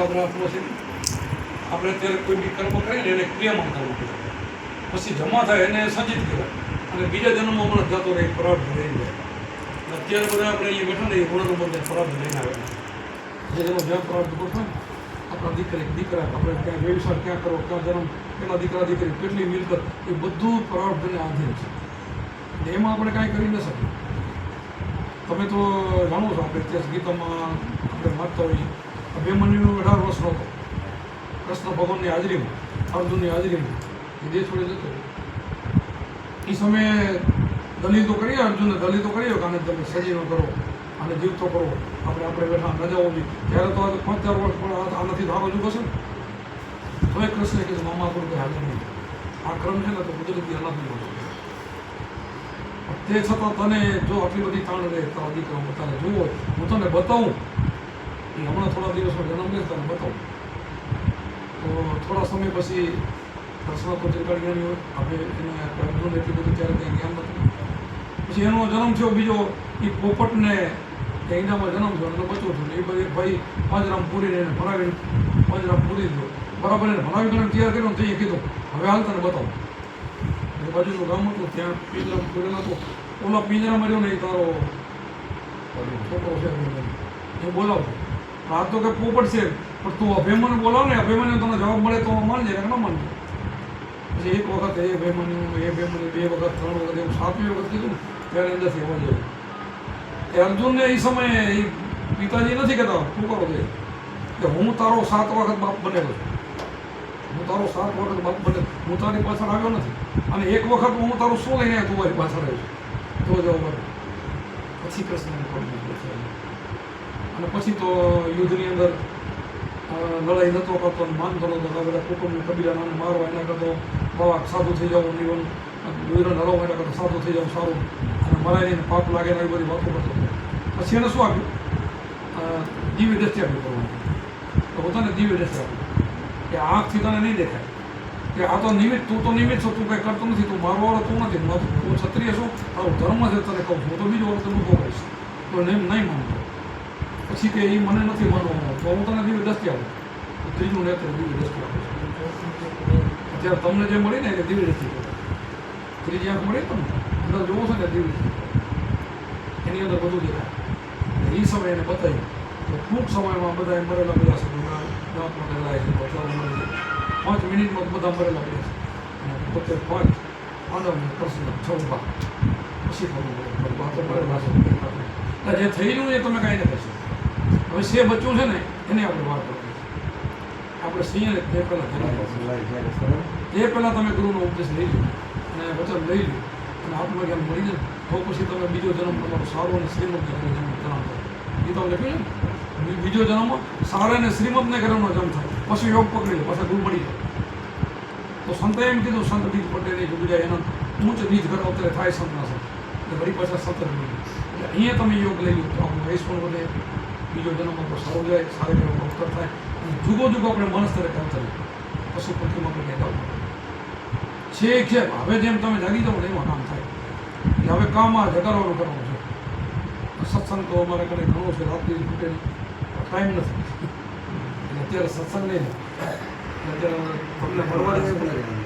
આપણે આપણો છે આપણે અત્યારે કોઈ બી કર્મ કરીને એને ક્રિયામાં કર્મ પડે. પછી જમા થાય એને સંચિત કહેવાય. અને બીજા જન્મમાં હમણાં જતો રહે પ્રાર્થ રહી જાય. અત્યારે બધા આપણે અહીંયા બેઠા ને એ ગુણનો બધે પ્રાર્થ લઈને આવેલા જે જેનો જ્યાં પ્રાર્થ ગોઠવાય ને, આપણા દીકરી દીકરા, આપણે ક્યાં વ્યવસાય, ક્યાં કરો ક્યાં જન્મ કેટલા દીકરા, દીકરી કેટલી મિલકત, એ બધું પ્રાર્થને આધીન છે. ને એમાં આપણે કાંઈ કરી ન શકીએ. તમે તો જાણો છો આપણે ઇતિહાસ ગીતામાં આપણે વાંચતા હોઈએ અભિમન્યુ અઢાર વર્ષનો હતો કૃષ્ણ ભગવાનની હાજરીમાં, અર્જુનની હાજરીમાં, એ દેશ છોડી જતો એ સમયે દલિતો કરીએ અર્જુને દલિતો કરીએ, કે આને તમે સજીનો કરો, આને જીવતો કરો. આપણે આપણે બેઠા ન જવું ત્યારે તો આજે પાંચ ચાર વર્ષ પણ આનાથી ધારો જુગો છે ને? તો એ કૃષ્ણે કીધું, મામા કરું કંઈ હાજર નહીં. આ ક્રમ છે ને, તો કુદરતી અનાથી મળે તે છતાં તને જો આટલી બધી તાણ રહે, તારા દીકરા હું તને જુઓ હું તને બતાવું એ હમણાં થોડા દિવસમાં જન્મ લે તમે બતાવું. તો થોડા સમય પછી દર્શના તો ત્રિકાળિયાની હોય, આપણે એને અર્જુન એટલું બધું ત્યારે કંઈ જ્ઞાન નથી. પછી એનો જન્મ થયો બીજો, એ પોપટને ઈંડામાં જન્મ થયો, એનો બચો થયો. એ બધી ભાઈ પાંજરામ પૂરીને એને પાંચ પાંજરામ પૂરી દીધો બરાબર, એને ભણાવી કરીને તૈયાર કર્યો તો એ કીધું, હવે હાલ તને બતાવું. એ બાજુનું ગામ હતું, ત્યાં પિંજરામ પૂરેલો હતો. ઓલા પિંજરામાં રહ્યો ને એ તારો છોકરો છે, એ બોલાવતો. આ તો કે પૂ છે પણ તું અભિમાન બોલો ને, અભિમન્યુ તને જવાબ મળે તો માનજે કે ન માનજે પછી એક વખત એ અભિમન્યુ એ અભિમન્યુ, બે વખત, ત્રણ વખત એવું, સાતમી વખત કીધું ને, ત્યારે અંદરથી એમાં આવ્યો એ અર્જુનને એ સમયે એ પિતાજી નથી કહેતા, શું કરો છે? કે હું તારો સાત વખત બાપ બનેલો છું. હું તારો સાત વખત બાપ બને, હું તારી પાછળ આવ્યો નથી. અને એક વખત હું તારું શું લઈને તું મારી પાછળ આવ્યો છું. તો જવાબ પછી કૃષ્ણને નથી અને પછી તો યુદ્ધની અંદર લડાઈ નહોતો કરતો માનતો નહોતો આ બધા કુટુંબ કબીલાને મારવા એના કરતો બાવા સાધુ થઈ જવું નિવન ગુજરાન લડવા એના કરતા સાધુ થઈ જવું સારું. અને મરાય એને પાપ લાગે ને એ બધી વાતો કરતો. પછી એને શું આપ્યું? દિવ્ય દ્રષ્ટિ આપ્યું કરવાનું તો પોતાને દિવ્ય દ્રષ્ટિ આપ્યું. કે આંખથી તને નહીં દેખાય. કે આ તો નિમિત્ત, તું તો નિમિત્ત છો, તું કંઈ કરતો નથી, તું મારવા વાળો તું નથી. હું ક્ષત્રિય છું તારો ધર્મ છે, તને કહું હું તો બીજું વર્તન ઊભો કહીશ તો નહીં નહીં માનતો. પછી કે એ મને નથી માનવાનું તો હું તને દિવ્ય દ્રષ્ટિ આપું તો ત્રીજું નેત્ર દિવ્ય દ્રષ્ટિ આપું છું અત્યારે તમને જે મળી ને એ દિવ્ય દ્રષ્ટિ કહેવાય. ત્રીજી આંખ મળી તમને અંદર જોવો છો ને દિવ્ય દ્રષ્ટિ એની અંદર બધું દેખાય અને એ સમય એને બતાવ્યું તો ટૂંક સમયમાં બધા એ મરેલા બધા છે દાંત માટે લાય છે બચાવ મરે છે પાંચ મિનિટમાં બધા મરેલા પડે છે અને પોતે પાંચ પાંડવ ને કૃષ્ણ છ ઊભા પછી ખબર પડે વાતો મરેલા છે એટલે જે થયેલું એ તમે કાંઈ નથી સે બચ્ચું છે ને એને આપણે વાત આપણે સિંહને તે પહેલાં તે પહેલાં તમે ગુરુનો ઉપદેશ લઈ લો અને વચન લઈ લો અને આત્મજ્ઞાન મળી જાય તો પછી તમે બીજો જન્મ તમારો સારો અને શ્રીમંત જન્મ જન્મ થાય. એ તો કહ્યું ને? બીજો જન્મ સારા અને શ્રીમંતને ઘરનો જન્મ થાય. પછી યોગ પકડી લે પાછા ગુરુ મળી જાય. તો સંતે એમ કીધું સંત બીજ પટેલ એ બીજા એના ઊંચ બીજ ઘર અત્યારે થાય સંતના સંત. વળી પાછા સંત એટલે અહીંયા તમે યોગ લઈ લો તો આપણું વૈશ્વ વધે. બીજો જન્મ આપણો સારો જાય સારી રીતે અવતર થાય. અને જુગો જુગો આપણે માણસ તરીકે અવતરીએ પશુ પક્ષીમાં આપણે હોય છે છે હવે જેમ તમે જાગી જાઓ ને એમાં કામ થાય. એટલે હવે કામ આ જગાડવાનું કરવાનું છે. સત્સંગ તો અમારે ઘરે ઘણો છે. રાત્રિ તૂટેલી ટાઈમ નથી. અત્યારે સત્સંગ નહીં અત્યારે તમને છે.